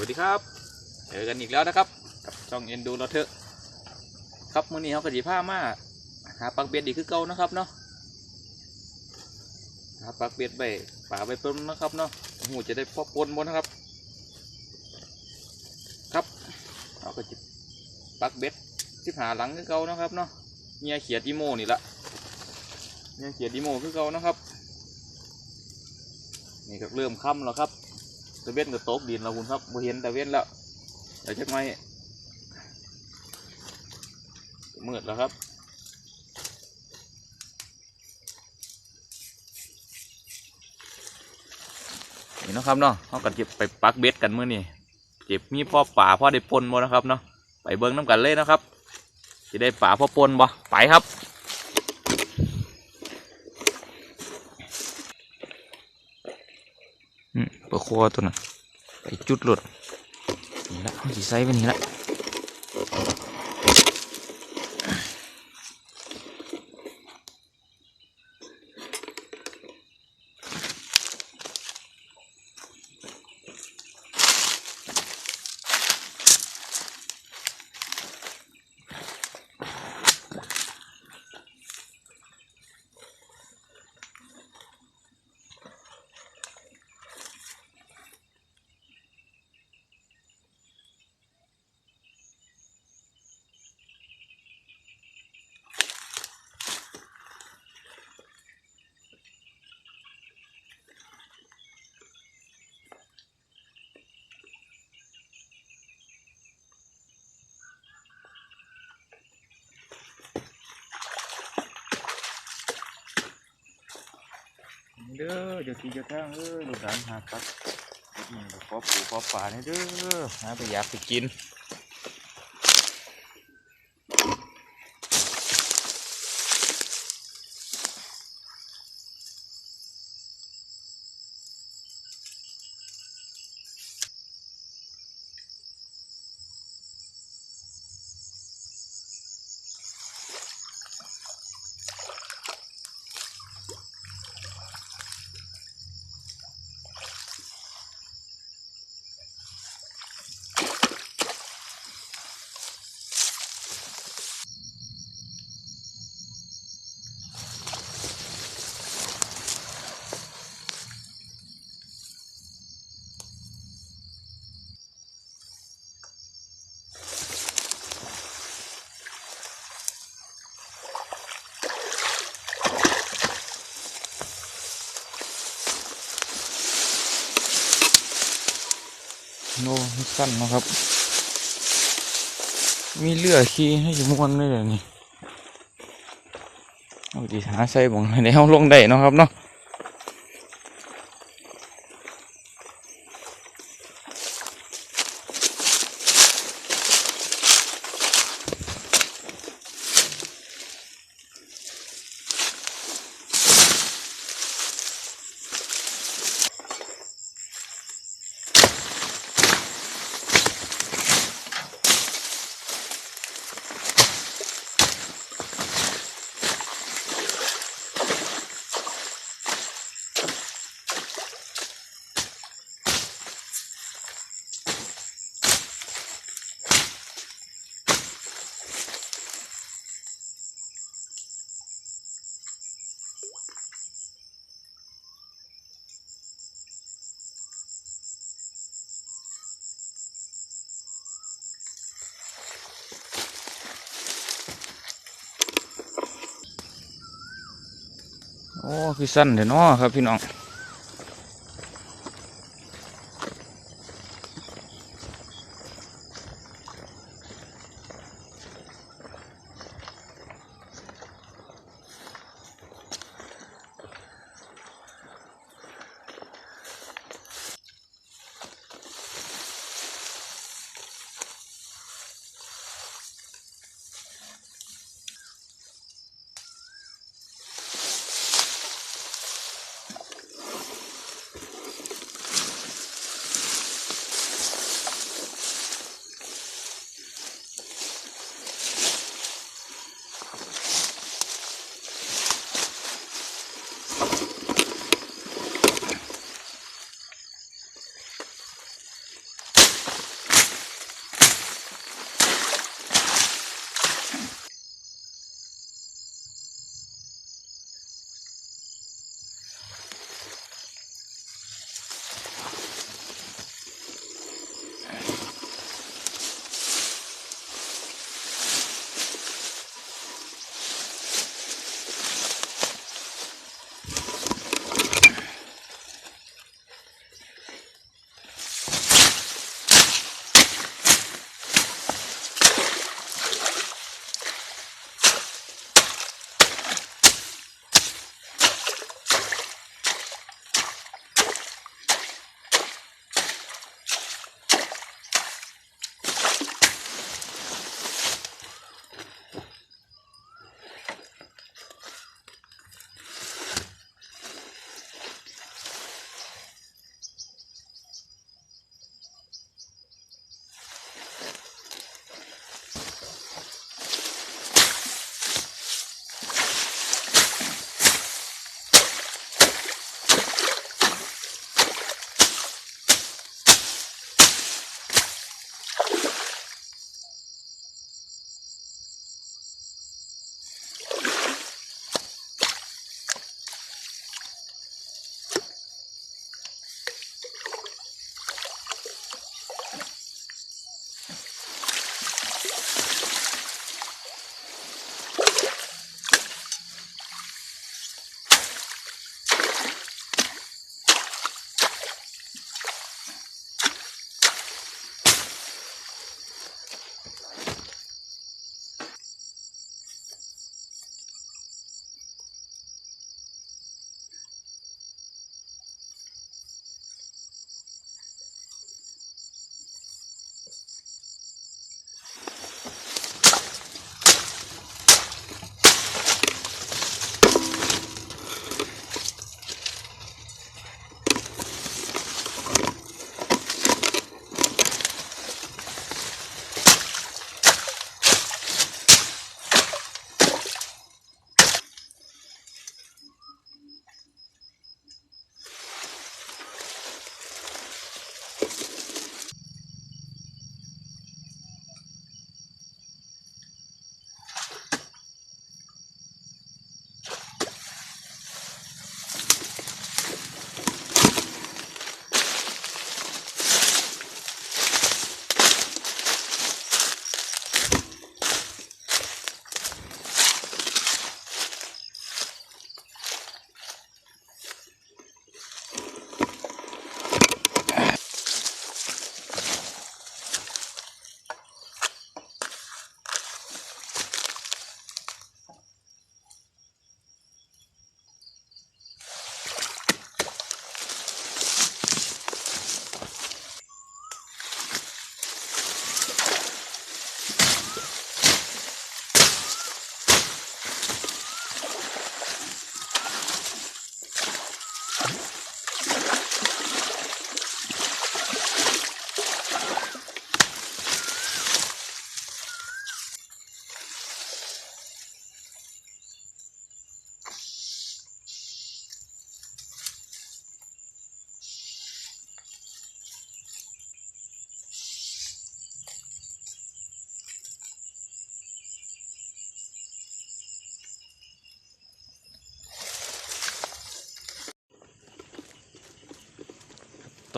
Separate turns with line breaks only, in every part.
วัสดีครับ เจอกันอีกแล้วนะครับ กับช่องเอ็นดูเราเถอะ ครับมื้อนี้เขากระดีผ้ามาหาปักเบ็ดดีคือเก่านะครับเนาะหาปักเบ็ดไปป่าไปปนนะครับเนาะหูจะได้พอปนบนนะครับ ครับเราก็จะปักเบ็ดที่หาหลังคือเก่านะครับเนาะเงียเขียดอีโมนี่ละเงียเขียดอีโมคือเก่านะครับนี่ก็เริ่มค่ำแล้วครับะเวนก็ตกดินแล้วคุณครับบ่เห็นตะเวนแล้วเดี๋ยวจะไม่มืดแล้วครับนี่นะครับเนาะเขาก็เก็บไปปักเบ็ดกันมื้อนี้เก็บมีพ่อป่าพ่อได้ปนบ่นะครับเนาะไปเบิ่งน้ำกันเลยนะครับจะได้ป่าพ่อปนบ่ไปครับ อืม ปลาคอตัวนั้นไปจุดหลดนี่ละเขาสีไซไปนี่ละ เด้อเดี๋ยวทีเดี๋ยวทางเออลูกหลานหาครับนี่ก็ขอปูขอป่าเนี่ยเด้อหาไปอยากไปกิน สั้นนะครับ มีเลือขี้ให้อยู่มวนเลยเดี๋ยวนี้เอาดีหาใส่บ่งให้ในห้องลงได้นะครับเนาะ คือสั้นเดี๋ยวน้อครับพี่น้อง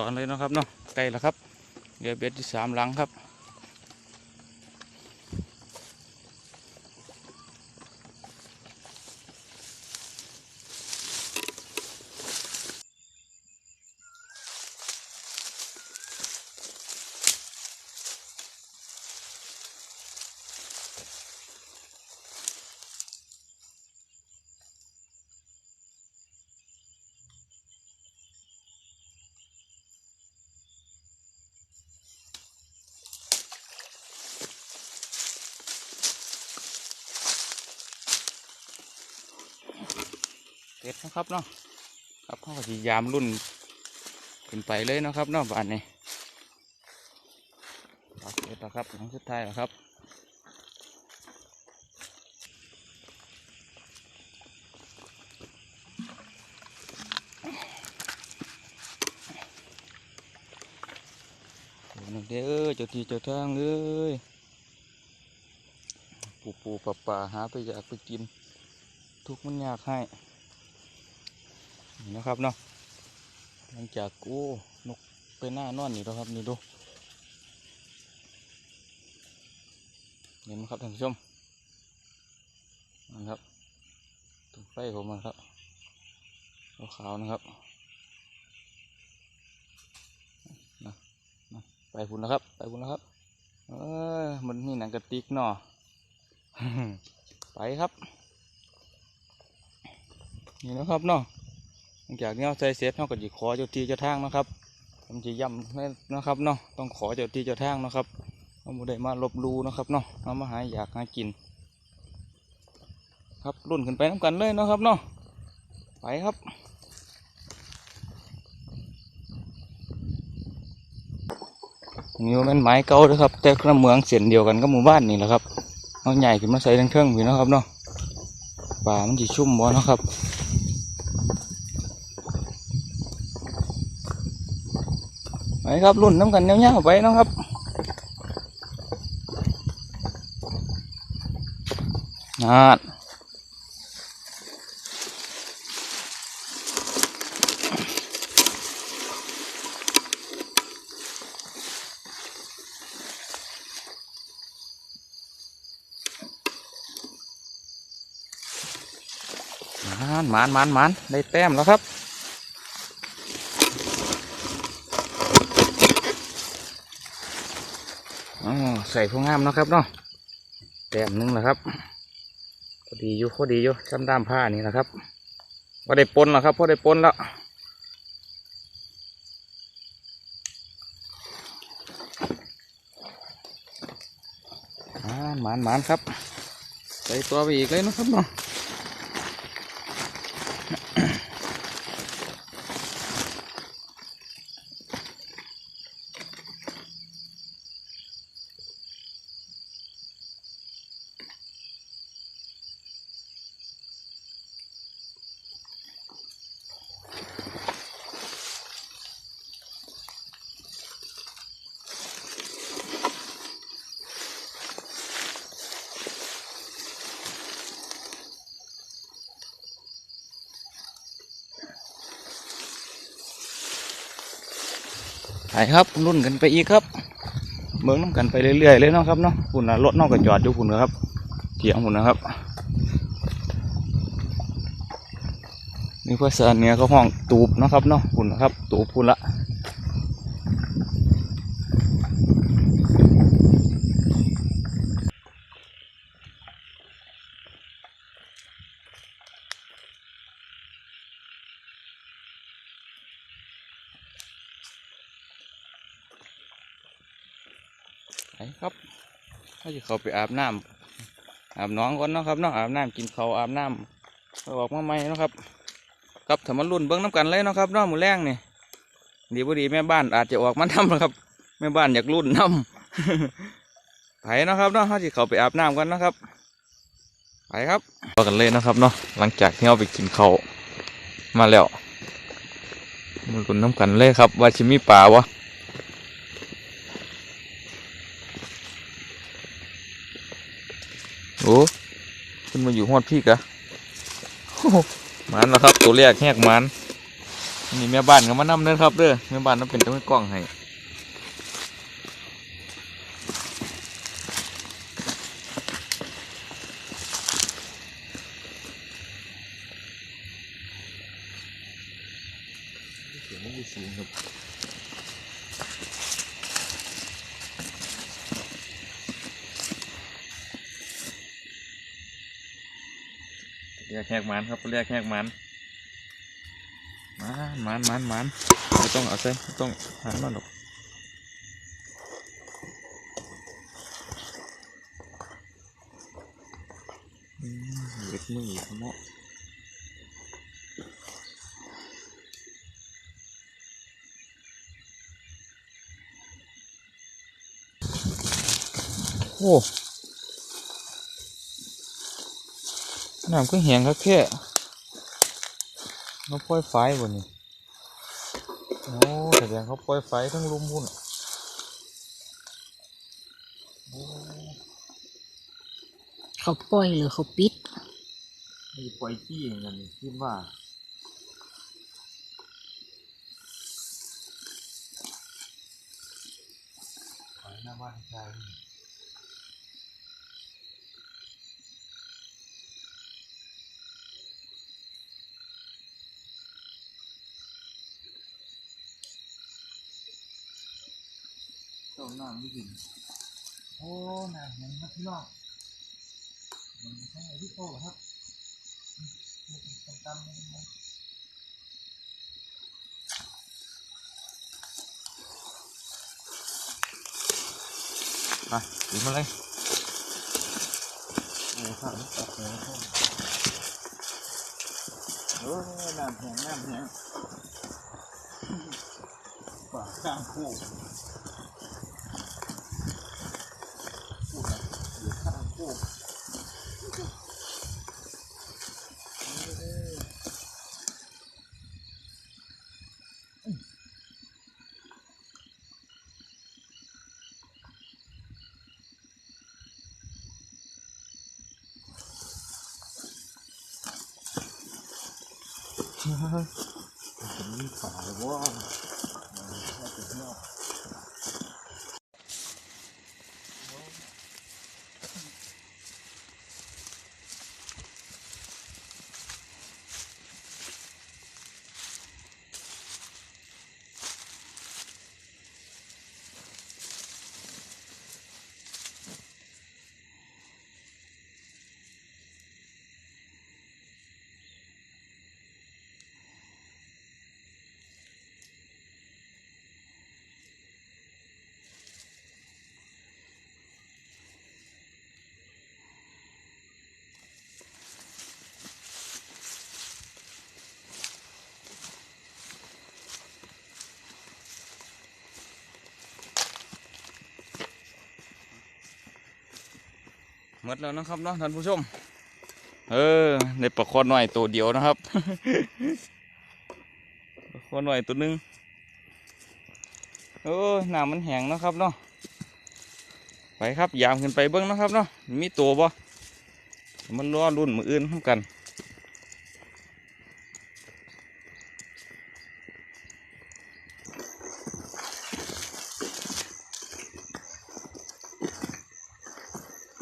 อนเลยนะครับเนาะไกลแล้วครับเรือเบ็ดที่สามหลังครับ เด็ดนะครับเนาะครับเขาก็สิยามรุ่นขึ้นไปเลยนะครับเนาะบ้านนี้ครับเด็ดแล้วครับหลังสุดท้ายแล้วครับนักเด้อเจ้าที่เจ้าทางเลยปูปูปลาปลาหาไปอยากไปกิน ทุกมันยากให้ นะครับเนาะหลังจากโอ้นกไปหน้านอนนี่แล้วครับนี่ดูเห็นไหมครับท่านผู้ชมนะครับตรงไฟผมมันครับขาวๆนะครับนะนะไปพุ่นแล้วครับ ไปพุ่นแล้วครับเออมันนี่หนังกระติกเนาะไปครับ นี่นะครับเนาะ ลังจากนี้เราใส่เสร็จเราก็จะขอเจ้าที่เจ้าทางนะครับผมจะย้ำให้นะครับเนาะต้องขอเจ้าที่เจ้าทางนะครับเราไม่ได้มาลบลูนะครับเนาะเรามาหาอยากหากิน ครับรุ่นขึ้นไปน้ำกันเลยเนาะครับเนาะไปครับนี่มันเป็นไม้เก่าเลยครับ แต่กระเมืองเสียนเดียวกันกับหมู่บ้านนี่แหละครับเอาใหญ่ขึ้นมาใส่ทั้งเครื่องพี่นะครับเนาะป่ามันจะชุ่มบ่นะครับ ไป ครับรุ่นน้ำกันเนี้ยๆไปนะครับนาดมานมานมานมานได้แต้มแล้วครับ อ๋อใส่พวกงามนะครับเนาะแต้มหนึงนะครับพอดีอยู่พอดีอยู่ซ้ำด้ามผ้านี่นะครับพอได้ปนแล้วครับพอได้ปนแล้วหมานหมานครับ ใส่ตัวไปอีกเลยนะครับเนาะ ครับรุ่นกันไปอีกครับเมืองน้ำกันไปเรื่อยๆเลยเนาะครับเนาะฝุ่นะรถนอกกันจอดอยู่ฝุ่นะครับเถียงฝุ่นะครับนี่เพื่อเสนือเขาห้องตูบนะครับเนาะฝุ่นะครับตูบขุนละไปครับถ้าจะ เขาไปอาบน้ำอาบน้องก่อนเนาะครับเนาะอาบน้ำกินเขาอาบน้ำออกมาใหม่เนาะครับครับถ้ามันรุ่นเบิ้งน้ำกันเลยเนาะครับเน้องมือแรงนี่ดีบ่ดีแม่บ้านอาจจะออกมาทำนะครับแม่บ้านอยากรุ่นน้ำไปเนาะครับเนาะเขาจะเขาไปอาบน้ำกันเนาะครับไปครับต่อกันเลยนะครับเนาะหลังจากที่เราไปกินเขามาแล้วมันรุ่นน้ำกันเลยครับ ว่าชิมีปลาวะ โอ้ขึ้นมาอยู่หอดพี่กะมันแล้วครับ ตัวแรกแหกมันนี่แม่บ้านก็มานำเด้อครับเด้อแม่บ้านต้องเป็นตัวกล้องให้เสียงมันอยู่สูงครับเรียกแหก มันครับเรียกแหกมันมันมันมันมันไม่ต้องเอาใส่ไม่ต้องหันมันหรอกอืมเล็กมือขโมะโอ้ น้ำก็แห้งครับแค่เขาปล่อยไฟบนนี่โอ้แสดงเขาปล่อยไฟทั้งลุมพุ่นโอ้
เขาปล่อยหรือเขาปิด
มีปล่อยขี้อย่างนั้นนี่คิดว่าไฟหน้าบ้านชาย เจ้าน้ำไม่กินโอ้น้ำเห็นครับพี่น้องมันใช่ที่โตหรอครับมันเป็นตำๆเลยนะไปดีมาเลยโอ้ข้าวตัดเลยครับโอ้น้ำแข็งน้ำแข็งปากข้างคู่นะเดี๋ยวข้าง มมีฝาเลยว่าหมดแล้วนะครับเนาะท่านผู้ชม เออในปลาคอหน่อยตัวเดียวนะครับปลาคอหน่อยตัวหนึงเออหนามันแห้งนะครับเนาะไปครับยามขึ้นไปเบิ้งนะครับเนาะมีตัวบ่มันรอรุ่นมืออื่นทำกัน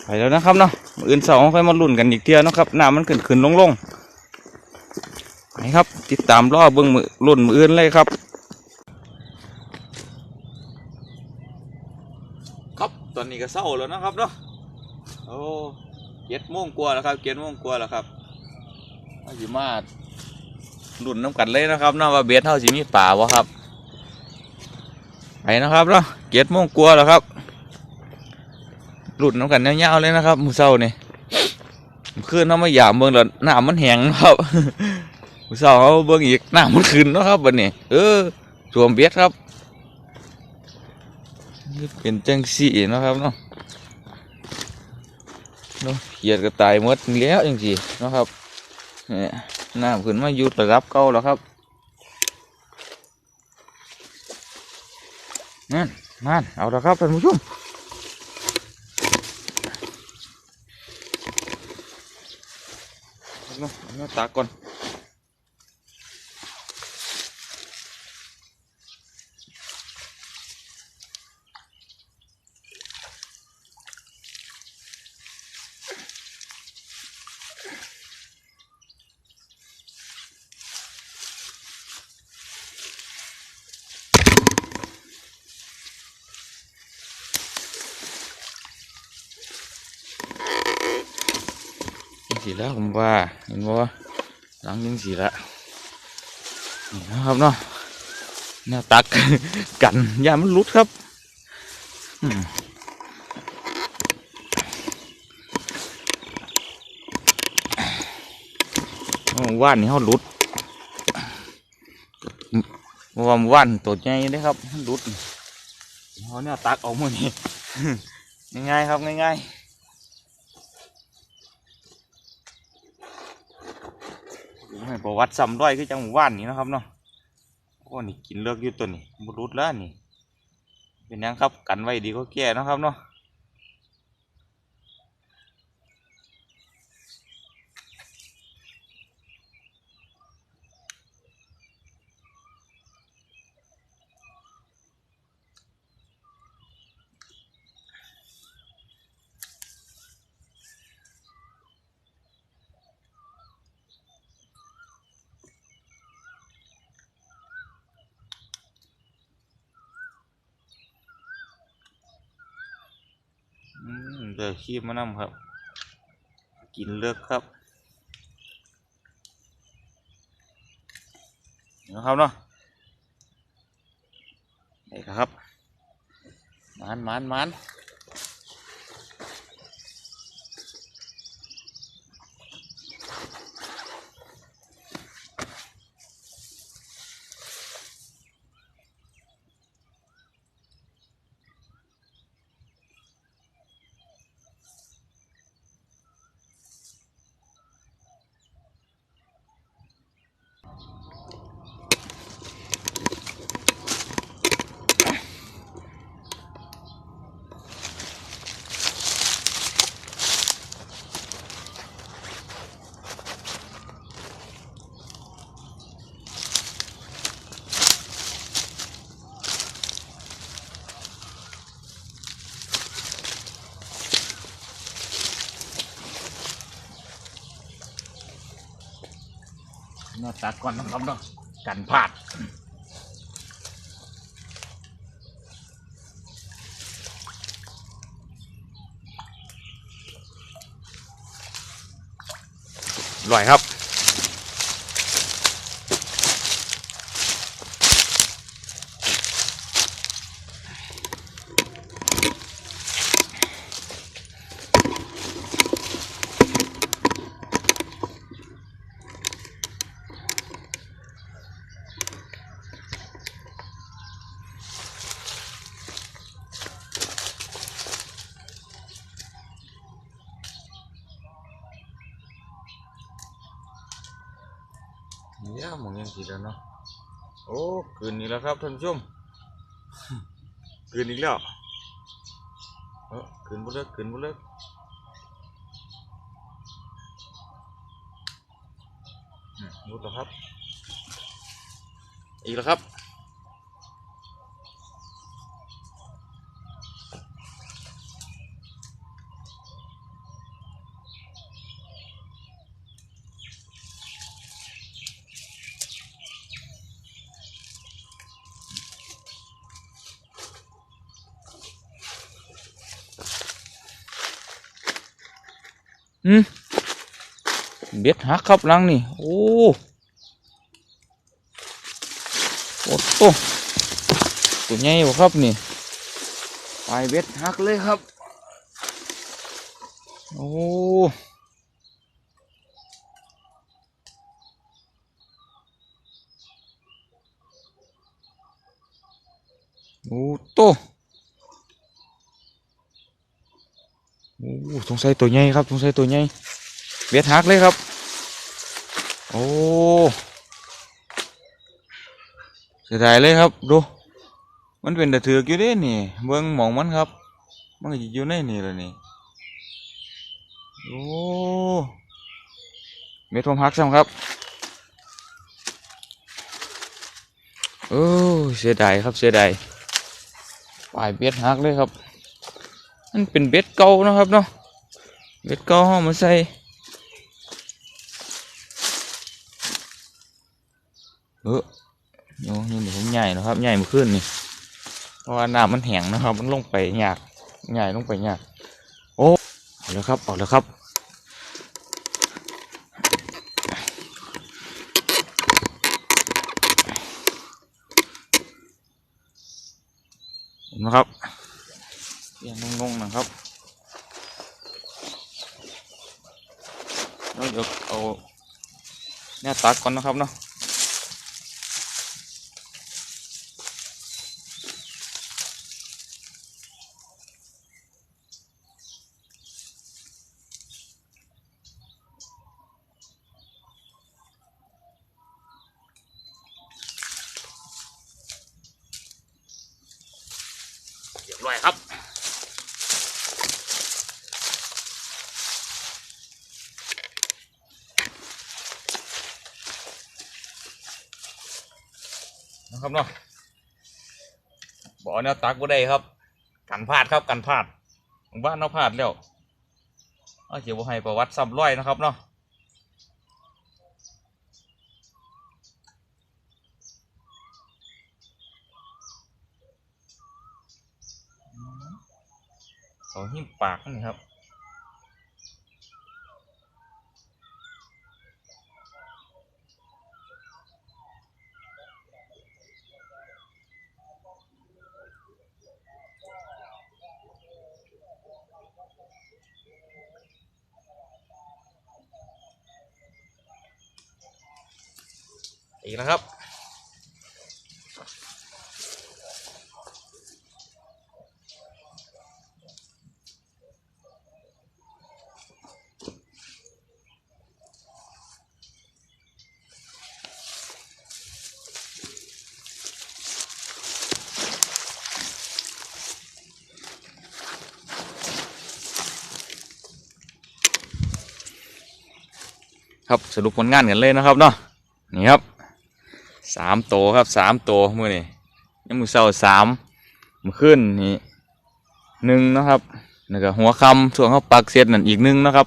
ไปแล้วนะครับเนาะมืออื่นเสาร์ค่อยมาลุ้นกันอีกเทียนะครับน้ำมันขึ้นขึ้นลงลงๆไปครับ ติดตามรอบเบิ้องมือลุ้นมืออื่นเลยครับ ครับตอนนี้ก็เศร้าแล้วนะครับเนาะโอ้เจ็ดโมงกว่าแล้วครับเจ็ดโมงกว่าแล้วครับอาสิมาลุ้นน้ำกันเลยนะครับเนาะว่าเบสเท่าสิมีป่าวะครับไปนะครับเนาะเจ็ดโมงกว่าแล้วครับ หลุดน้ำกันยาๆเลยนะครับมือเศร้านี่ขึ้นน้ำมาหยามเบิ่งแล้วน้ำมันแห้งนะครับมือเศร้าเขาเบิ่งอีกน้ำมันขึ้นนะครับวันนี้เออสวมเบียดครับนี่เป็นจังสีนะครับเนาะเนาะเขียดก็ตายหมดแล้วจังสีนะครับเนี่ยน้ำขึ้นมาอยู่ระดับเก่าแล้วครับนั่นนั่นเอาละครับท่านผู้ชม เนาะเอาหน้าตาก่อน ง สีแล้วผมว่าเห็นว่าหลังยังสีละนี่นะครับเนาะแนวตักกันยามันหลุดครับว่านนี่เขาลุดว่าม้ว่านตัวใหญ่เด้ครับลุดเขาเนี่ยตักออกหมดนี่ง่ายๆครับง่ายๆ ให้ประวัติซ้ำด้อยคือจังหมู่บ้านนี่นะครับเนาะโอ้นี่กินเลือกอยู่ตัวนี้บุรุษแล้วนี่ เป็นยังครับกันไว้ดีก็แก่นะครับเนาะอื ขี้มานำครับ กินเลือกครับนะครับเนาะนี่ครับมันมันมัน เนาะตักก่อนนะครับเนาะกันพลาดอร่อยครับ เนี่ยมองยังสีแล้วเนาะโอ้คืนนี้แล้วครับท่านผู้ชมคืนอีกแล้วเออคืนบุเลิกคืนบุเลิกอืมรู้แล้วครับ อีกแล้วครับ เบ็ดหักครับหลังนี่ โอ้โอ้โตตัวใหญ่บ่ครับนี่ปลายเบ็ดหักเลยครับ โอ้โอ้โตโอ้สงสัยตัวใหญ่ครับสงสัยตัวใหญ่ เบ็ดหักเลยครับ โอ้เสียดายเลยครับ ดู มันเป็นตะเถือกอยู่เด้นี่ เบิ่งมองมันครับ มันก็สิอยู่ในนี่แหละนี่ โอ้เม็ดผมหักซ้ำครับ โอ้เสียดายครับเสียดายปลายเบ็ดหักเลยครับ มันเป็นเบ็ดเก่านะครับเนาะ เบ็ดเก่าเอามาใส่ เออโยนี่ผมใหญ่นะครับ ใหญ่มาขึ้นนี่ เพราะว่าน้ำมันแห้งนะครับ มันลงไปหยากใหญ่ลงไปหยากโอ้ออกแล้วครับออกแล้วครับเห็นไหมครับเรียงงงๆนะครับเราเดี๋ยวเอาเนี่ยตัดก่อนนะครับเนาะ ร้อยครับนะครับเนาะบ่อกแนวตักบ่ได้ครับ กันพลาดครับกันพลาดผมว่าเราพลาดแล้วเอาเจียวบ่ให้ประวัติซ้ำร้อยนะครับเนาะเขาหิ้ม ปากนี่ครับ อีกแล้วครับ สรุปผลงานกันเลยนะครับเนาะนี่ครับสามโตวครับสามโตวมือนี่ยังมือเศร้าสามมือขึ้นนี่หนึ่งนะครับแล้วก็หัวคำส่วนเขาปักเสียดนั่นอีกหนึ่งนะครับ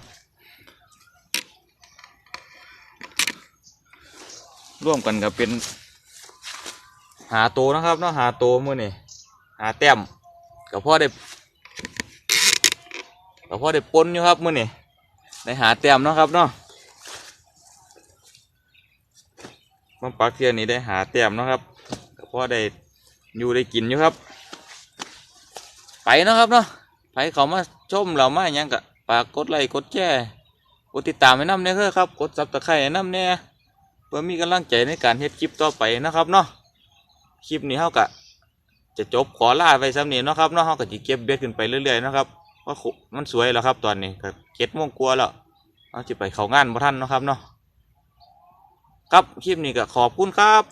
ร่วมกันกับเป็น หาโตวนะครับเนาะหาโตวมือนี่หาแต้มกับพ่อได้กับพ่อได้ปนอยู่ครับมือนี่ได้หาแต้มนะครับเนาะ มาปักเทียนนี้ได้หาแต้มนะครับก็พอได้อยู่ได้กินอยู่ครับ ไปนะครับเนาะไปเขามาชมเรามาอย่างกะฝากกดไลค์กดแชร์กดติดตามให้น้ำเนี่ยเถอครับ กดซับตะไคร้ให้น้ำเนี่ยเพื่อมีกำลังใจในการเฮ็ดคลิปต่อไปนะครับเนาะคลิปนี้เฮากะจะจบขอลาไปซ้ำนี้นะครับเนาะเฮาก็จะเก็บเบ็ดขึ้นไปเรื่อยๆนะครับเพราะมันสวยแล้วครับตอนนี้ก็เจ็ดโมงกว่าแล้วเราจะไปเขางานบ่ทันนะครับเนาะ ครับคลิปนี้ก็ขอบคุณครับ